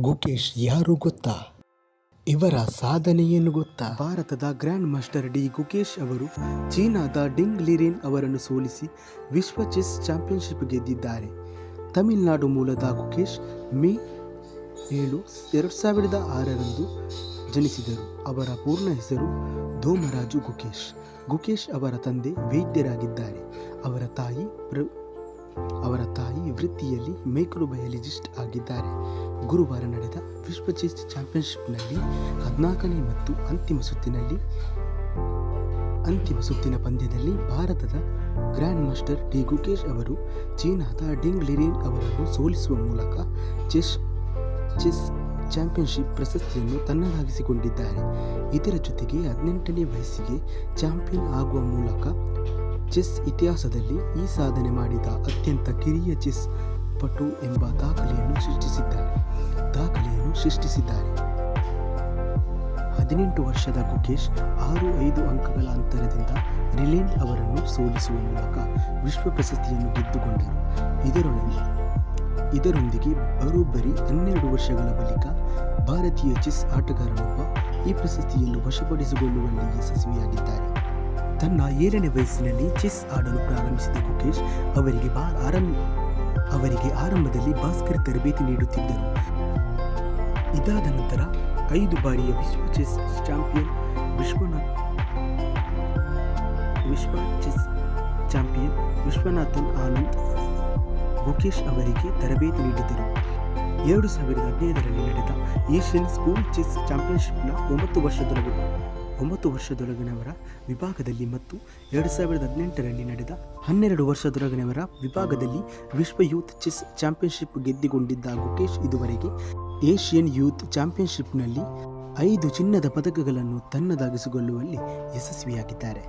ಗುಕೇಶ್ ಯಾರು ಗೊತ್ತಾ? ಇವರ ಸಾಧನೆಯನ್ನು ಗೊತ್ತಾ? ಭಾರತದ ಗ್ರ್ಯಾಂಡ್ ಮಾಸ್ಟರ್ ಡಿ ಗುಕೇಶ್ ಅವರು ಚೀನಾದ ಡಿಂಗ್ ಲಿರಿನ್ ಅವರನ್ನು ಸೋಲಿಸಿ ವಿಶ್ವ ಚೆಸ್ ಚಾಂಪಿಯನ್ಶಿಪ್ ಗೆದ್ದಿದ್ದಾರೆ. ತಮಿಳುನಾಡು ಮೂಲದ ಗುಕೇಶ್ ಮೇ ಏಳು, ಎರಡು ಸಾವಿರದ ಆರರಂದು ಜನಿಸಿದರು. ಅವರ ಪೂರ್ಣ ಹೆಸರು ಧೋಮರಾಜು ಗುಕೇಶ್. ಗುಕೇಶ್ ಅವರ ತಂದೆ ವೈದ್ಯರಾಗಿದ್ದಾರೆ. ಅವರ ತಾಯಿ ಪ್ರ ವೃತ್ತಿಯಲ್ಲಿ ಮೈಕ್ರೋಬಯಾಲಜಿಸ್ಟ್ ಆಗಿದ್ದಾರೆ. ಗುರುವಾರ ನಡೆದ ವಿಶ್ವ ಚೆಸ್ ಚಾಂಪಿಯನ್ಶಿಪ್ನಲ್ಲಿ ಹದಿನಾಲ್ಕನೇ ಮತ್ತು ಅಂತಿಮ ಸುತ್ತಿನಲ್ಲಿ, ಅಂತಿಮ ಸುತ್ತಿನ ಪಂದ್ಯದಲ್ಲಿ ಭಾರತದ ಗ್ರ್ಯಾಂಡ್ ಮಾಸ್ಟರ್ ಡಿ ಗುಕೇಶ್ ಅವರು, ಚೀನಾದ ಡಿಂಗ್ ಲಿರಿನ್ ಅವರನ್ನು ಸೋಲಿಸುವ ಮೂಲಕ ಚೆಸ್ ಚೆಸ್ ಚಾಂಪಿಯನ್ಶಿಪ್ ಪ್ರಶಸ್ತಿಯನ್ನು ತನ್ನದಾಗಿಸಿಕೊಂಡಿದ್ದಾರೆ. ಇದರ ಜೊತೆಗೆ ಹದಿನೆಂಟನೇ ವಯಸ್ಸಿಗೆ ಚಾಂಪಿಯನ್ ಆಗುವ ಮೂಲಕ ಚೆಸ್ ಇತಿಹಾಸದಲ್ಲಿ ಈ ಸಾಧನೆ ಮಾಡಿದ ಅತ್ಯಂತ ಕಿರಿಯ ಚೆಸ್ ಪಟು ಎಂಬ ದಾಖಲೆಯನ್ನು ಸೃಷ್ಟಿಸಿದ್ದಾರೆ. ದಾಖಲೆಯನ್ನು ಸೃಷ್ಟಿಸಿದ್ದಾರೆ. ಹದಿನೆಂಟು ವರ್ಷದ ಗುಕೇಶ್ ಆರು ಐದು ಅಂಕಗಳ ಅಂತರದಿಂದ ರಿಲೇನ್ ಅವರನ್ನು ಸೋಲಿಸುವ ಮೂಲಕ ವಿಶ್ವ ಪ್ರಶಸ್ತಿಯನ್ನು ಗೆದ್ದುಕೊಂಡರು. ಇದರೊಳಗೆ ಇದರೊಂದಿಗೆ ಬರೋಬ್ಬರಿ ಹನ್ನೆರಡು ವರ್ಷಗಳ ಬಳಿಕ ಭಾರತೀಯ ಚೆಸ್ ಆಟಗಾರನೊಬ್ಬ ಈ ಪ್ರಶಸ್ತಿಯನ್ನು ವಶಪಡಿಸಿಕೊಳ್ಳುವಲ್ಲಿ ಯಶಸ್ವಿಯಾಗಿದ್ದಾರೆ. ತನ್ನ ಏಳನೇ ವಯಸ್ಸಿನಲ್ಲಿ ಚೆಸ್ ಆಡಲು ಪ್ರಾರಂಭಿಸಿದ ಗುಕೇಶ್ ಅವರಿಗೆ ಬಾ ಆರಂಭ ಅವರಿಗೆ ಆರಂಭದಲ್ಲಿ ಭಾಸ್ಕರ್ ತರಬೇತಿ ನೀಡುತ್ತಿದ್ದರು. ಇದಾದ ನಂತರ ಐದು ಬಾರಿಯ ವಿಶ್ವ ಚೆಸ್ ಚಾಂಪಿಯನ್ ವಿಶ್ವನಾಥ್ ವಿಶ್ವ ಚೆಸ್ ಚಾಂಪಿಯನ್ ವಿಶ್ವನಾಥನ್ ಆನಂದ್ ಗುಕೇಶ್ ಅವರಿಗೆ ತರಬೇತಿ ನೀಡಿದರು ಎರಡು ಸಾವಿರದ ಹದಿನೈದರಲ್ಲಿ ನಡೆದ ಏಷ್ಯನ್ ಸ್ಕೂಲ್ ಚೆಸ್ ಚಾಂಪಿಯನ್ಶಿಪ್ನ ಒಂಬತ್ತು ವರ್ಷದೊಳಗೆ ಒಂಬತ್ತು ವರ್ಷದೊಳಗಿನವರ ವಿಭಾಗದಲ್ಲಿ ಮತ್ತು ಎರಡು ಸಾವಿರದ ಹದಿನೆಂಟರಲ್ಲಿ ನಡೆದ ಹನ್ನೆರಡು ವರ್ಷದೊಳಗಿನವರ ವಿಭಾಗದಲ್ಲಿ ವಿಶ್ವ ಯೂತ್ ಚೆಸ್ ಚಾಂಪಿಯನ್ಶಿಪ್ ಗೆದ್ದುಕೊಂಡಿದ್ದ ಗುಕೇಶ್ ಇದುವರೆಗೆ ಏಷ್ಯನ್ ಯೂತ್ ಚಾಂಪಿಯನ್ಶಿಪ್ನಲ್ಲಿ ಐದು ಚಿನ್ನದ ಪದಕಗಳನ್ನು ತನ್ನದಾಗಿಸಿಕೊಳ್ಳುವಲ್ಲಿ ಯಶಸ್ವಿಯಾಗಿದ್ದಾರೆ.